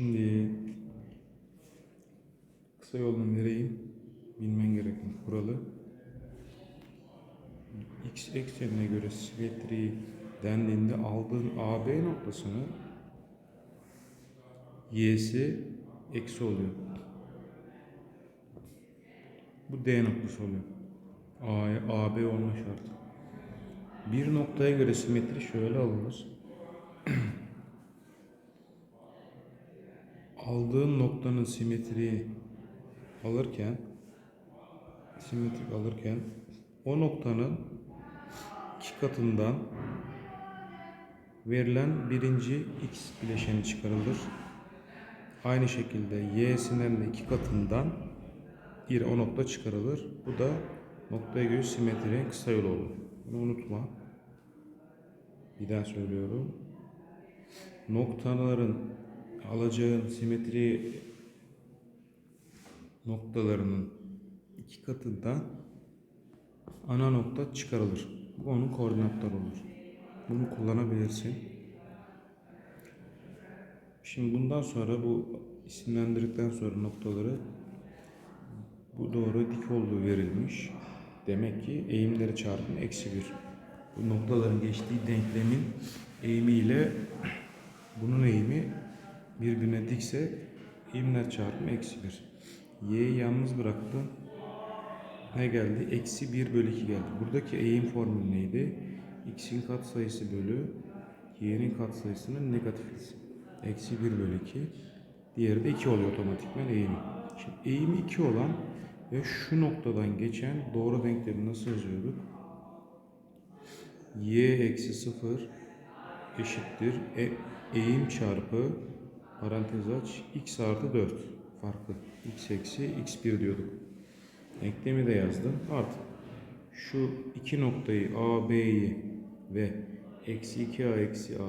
Şimdi kısa yoldan vereyim. Bilmen gereken kuralı. X eksenine göre simetri dendiğinde aldığın AB noktasını y'si eksi oluyor. Bu D noktası oluyor. A, AB olma şartı. Bir noktaya göre simetri şöyle alınır. Aldığın noktanın simetriyi alırken simetrik alırken o noktanın iki katından verilen birinci x bileşeni çıkarılır. Aynı şekilde y'sinden de iki katından bir o nokta çıkarılır. Bu da noktaya göre simetrinin kısa yolu olur. Bunu unutma. Bir daha söylüyorum. Noktaların alacağın simetri noktalarının iki katından ana nokta çıkarılır. Bu onun koordinatları olur. Bunu kullanabilirsin. Şimdi bundan sonra bu isimlendirdikten sonra noktaları bu doğru dik olduğu verilmiş. Demek ki eğimleri çarpımı eksi bir. Bu noktaların geçtiği denklemin eğimiyle bunun eğimi birbirine dikse eğimler çarpımı eksi bir. Y'yi yalnız bıraktım. Ne geldi? Eksi 1 bölü 2 geldi. Buradaki eğim formülü neydi? X'in katsayısı bölü Y'nin katsayısının negatifisi. Eksi 1 bölü 2. Diğeri de 2 oluyor otomatikman eğimi. Şimdi eğimi 2 olan ve şu noktadan geçen doğru denklemi nasıl yazıyorduk? Y eksi 0 eşittir. E, eğim çarpı parantez aç x artı 4 farkı. x eksi x1 diyorduk. Denklemi de yazdım. Artık şu iki noktayı A, B'yi ve eksi 2A eksi A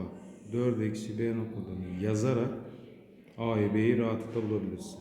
4 eksi B noktalarını yazarak A'yı B'yi rahatlıkla bulabilirsin.